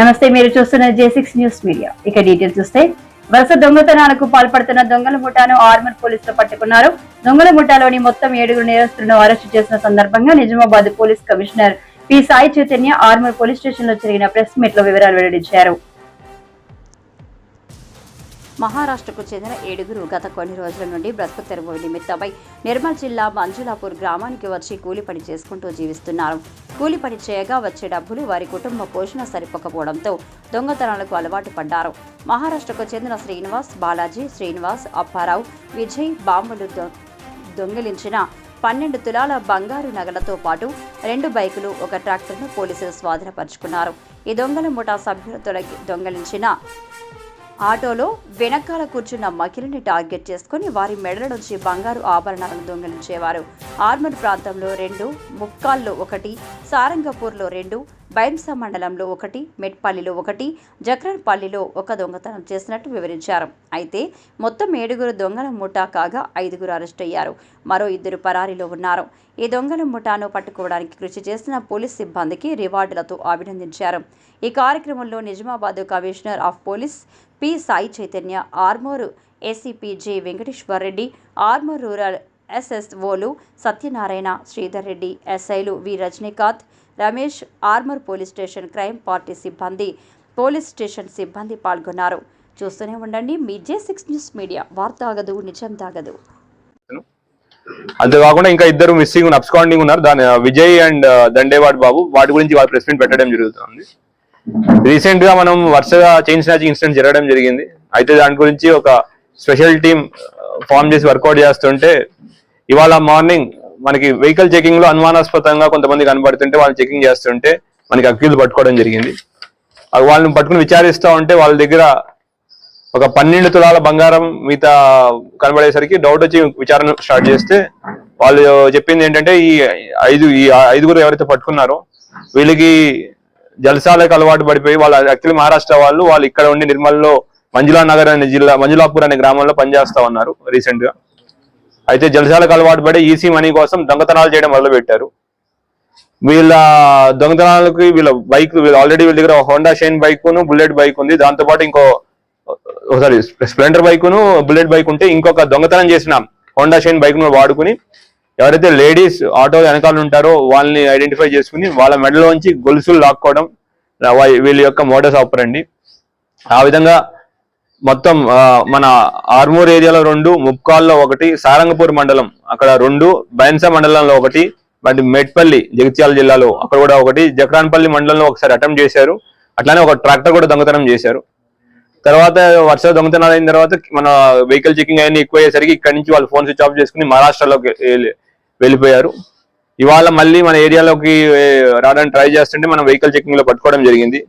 నమస్తే మీరు చూస్తున్న జేసిక్స్ న్యూస్ మీడియా ఇక డీటెయిల్స్ చూస్తే వరుస దొంగతనాలకు పాల్పడుతున్న దొంగల ముఠాను ఆర్మర్ పోలీసులు పట్టుకున్నారు. దొంగల ముఠాలోని మొత్తం ఏడుగురు నేరస్తులను అరెస్టు చేసిన సందర్భంగా Nizamabad police commissioner P Sai Chaitanya Armoor police స్టేషన్లో జరిగిన ప్రెస్ మీట్లో వివరాలు వెల్లడించారు. మహారాష్ట్రకు చెందిన ఏడుగురు గత కొన్ని రోజుల నుండి బ్రతుకు తెరువు నిమిత్తమై నిర్మల్ జిల్లా మంజులాపూర్ గ్రామానికి వచ్చి కూలి పని చేసుకుంటూ జీవిస్తున్నారు. కూలి పని చేయగా వచ్చే డబ్బులు వారి కుటుంబ పోషణ సరిపోకపోవడంతో దొంగతనాలకు అలవాటు పడ్డారు. మహారాష్ట్రకు చెందిన శ్రీనివాస్ బాలాజీ శ్రీనివాస్ అప్పారావు విజయ్ బాంబులు దొ- దొంగిలించిన పన్నెండు తులాల బంగారు నగలతో పాటు రెండు బైకులు ఒక ట్రాక్టర్ను పోలీసులు స్వాధీనపరుచుకున్నారు. ఈ దొంగల ముఠా సభ్యులు తొలగి దొంగలించిన ఆటోలో వెనకాల కూర్చున్న మహిళని టార్గెట్ చేసుకుని వారి మెడల నుంచి బంగారు ఆభరణాలను దొంగిలించేవారు. ఆర్మర్ ప్రాంతంలో రెండు ముక్కాల్లో ఒకటి సారంగపూర్లో రెండు బైంసా మండలంలో ఒకటి మెట్పల్లిలో ఒకటి జక్రన్పల్లిలో ఒక దొంగతనం చేసినట్టు వివరించారు. అయితే మొత్తం ఏడుగురు దొంగల ముఠా కాగా ఐదుగురు అరెస్ట్ అయ్యారు. మరో ఇద్దరు పరారీలో ఉన్నారు. ఈ దొంగల ముఠాను పట్టుకోవడానికి కృషి చేసిన పోలీస్ సిబ్బందికి రివార్డులతో అభినందించారు. ఈ కార్యక్రమంలో Nizamabad commissioner of police P. Sai Chaitanya Armoor ACP J Venkateshwar Reddy Armoor rural ఎస్ఎస్ఓలు Satyanarayana Sridhar Reddy ఎస్ఐలు V. Rajinikanth Ramesh Armoor police station crime party సిబ్బంది పోలీస్ స్టేషన్ సిబ్బంది పాల్గొన్నారు. చూస్తూనే ఉండండి మీ జే సిక్స్ న్యూస్ మీడియా. వార్త ఆగదు నిజం తాగదు. అంతేకాకుండా ఇంకా ఇద్దరు మిస్సింగ్ అబ్స్కాండింగ్ ఉన్నారు. దాని విజయ్ అండ్ దండేవాడ్ బాబు వాటి గురించి వాళ్ళ ప్రెస్ మీట్ పెట్టడం జరుగుతుంది. రీసెంట్గా మనం వరుసగా చైన్ స్నాచింగ్ ఇన్సిడెంట్ జరగడం జరిగింది. అయితే దాని గురించి ఒక స్పెషల్ టీమ్ ఫామ్ చేసి వర్కౌట్ చేస్తుంటే ఇవాళ మార్నింగ్ మనకి వెహికల్ చెకింగ్లో అనుమానాస్పదంగా కొంతమంది కనబడుతుంటే వాళ్ళు చెకింగ్ చేస్తుంటే మనకి అక్యూజ్ పట్టుకోవడం జరిగింది. వాళ్ళని పట్టుకుని విచారిస్తూ ఉంటే వాళ్ళ దగ్గర ఒక పన్నెండు తులాల బంగారం మిగతా కనబడేసరికి డౌట్ వచ్చి విచారణ స్టార్ట్ చేస్తే వాళ్ళు చెప్పింది ఏంటంటే ఈ ఐదు ఈ ఐదుగురు ఎవరైతే పట్టుకున్నారో వీళ్ళకి జలసాలకు అలవాటు పడిపోయి వాళ్ళ యాక్చువల్లీ మహారాష్ట్ర వాళ్ళు వాళ్ళు ఇక్కడ ఉండి నిర్మల్లో మంజులా నగర్ అనే జిల్లా మంజులాపూర్ అనే గ్రామంలో పనిచేస్తా ఉన్నారు రీసెంట్గా అయితే జలసాలకు అలవాటు పడి ఈసీ మనీ కోసం దొంగతనాలు చేయడం మొదలు పెట్టారు వీళ్ళ దొంగతనాలకి వీళ్ళ బైక్ వీళ్ళు ఆల్రెడీ వీళ్ళ దగ్గర Honda Shine bike Bullet bike ఉంది. దాంతో పాటు ఇంకో సారీ స్ప్లెండర్ బైక్ను బుల్లెట్ బైక్ ఉంటే ఇంకొక దొంగతనం చేసిన హోండా షైన్ బైక్ను వాడుకుని ఎవరైతే లేడీస్ ఆటో వెనకాల ఉంటారో వాళ్ళని ఐడెంటిఫై చేసుకుని వాళ్ళ మెడలోంచి గొలుసులు లాక్కోవడం వీళ్ళ యొక్క మోడస్ ఆపరండి ఆ విధంగా మొత్తం మన ఆర్మూర్ ఏరియాలో రెండు ముప్కాల్లో ఒకటి సారంగపూర్ మండలం అక్కడ రెండు బైన్సా మండలంలో ఒకటి మరి మెట్పల్లి జగిత్యాల జిల్లాలో అక్కడ కూడా ఒకటి జక్రాన్పల్లి మండలంలో ఒకసారి అటెంప్ట్ చేశారు. అట్లానే ఒక ట్రాక్టర్ కూడా దొంగతనం చేశారు. తర్వాత వర్ష దొంగతనాలు అయిన తర్వాత మన వెహికల్ చెకింగ్ అయినా ఎక్కువ అయ్యేసరికి ఇక్కడ నుంచి వాళ్ళు ఫోన్ స్విచ్ ఆఫ్ చేసుకుని మహారాష్ట్రలోకి వెళ్ళి- వెళ్ళిపోయారు. ఇవాళ మళ్ళీ మన ఏరియాలోకి రావడానికి ట్రై చేస్తుంటే మనం వెహికల్ చెకింగ్లో పట్టుకోవడం జరిగింది.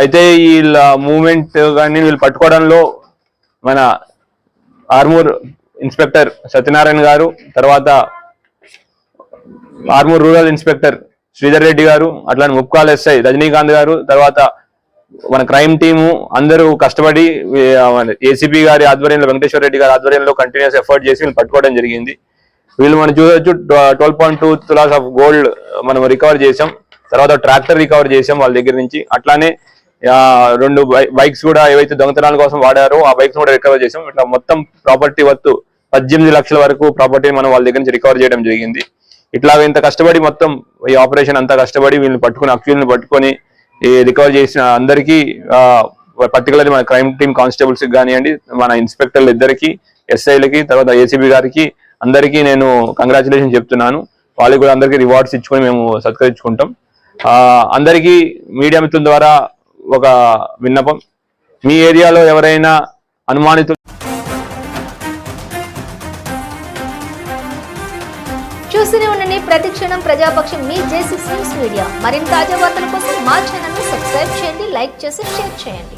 అయితే వీళ్ళ మూమెంట్ కానీ వీళ్ళు పట్టుకోవడంలో మన ఆర్మూర్ ఇన్స్పెక్టర్ సత్యనారాయణ గారు తర్వాత ఆర్మూర్ రూరల్ ఇన్స్పెక్టర్ శ్రీధర్ రెడ్డి గారు అట్లానే ముప్కాల్ ఎస్ఐ రజనీకాంత్ గారు తర్వాత మన క్రైమ్ టీము అందరూ కష్టపడి ఏసీపీ గారి ఆధ్వర్యంలో వెంకటేశ్వర రెడ్డి గారి ఆధ్వర్యంలో కంటిన్యూస్ ఎఫర్ట్ చేసి వీళ్ళు పట్టుకోవడం జరిగింది. వీళ్ళు మనం చూడొచ్చు twelve point two tolas of gold మనం రికవర్ చేసాం తర్వాత ట్రాక్టర్ రికవర్ చేసాం వాళ్ళ దగ్గర నుంచి. అట్లానే రెండు బైక్స్ కూడా ఏవైతే దొంగతనాల కోసం వాడారో ఆ బైక్స్ కూడా రికవర్ చేసాం. ఇట్లా మొత్తం ప్రాపర్టీ వర్త్ పద్దెనిమిది లక్షల వరకు ప్రాపర్టీ మనం వాళ్ళ దగ్గర నుంచి రికవర్ చేయడం జరిగింది. ఇట్లా ఇంత కష్టపడి మొత్తం ఈ ఆపరేషన్ అంతా కష్టపడి వీళ్ళని పట్టుకుని అక్యూల్ని పట్టుకొని ఈ రికవర్ చేసిన అందరికీ పర్టికులర్లీ మన క్రైమ్ టీమ్ కానిస్టేబుల్స్ కానివ్వండి మన ఇన్స్పెక్టర్లు ఇద్దరికి ఎస్ఐలకి తర్వాత ఏసీబీ గారికి అందరికీ నేను కంగ్రాచులేషన్ చెప్తున్నాను. వాళ్ళకి కూడా అందరికీ రివార్డ్స్ ఇచ్చుకొని మేము సత్కరించుకుంటాం. అందరికీ మీడియా మిత్రుల ద్వారా ఒక విన్నపం. మీ ఏరియాలో ఎవరైనా అనుమానితులు చూస్తూనే ఉండండి. ప్రతి క్షణం ప్రజాపక్షం మీ జే సిక్స్ న్యూస్ మీడియా. మరిన్ని తాజా వార్తల కోసం మా ఛానల్ సబ్స్క్రైబ్ చేయండి లైక్ చేసి షేర్ చేయండి.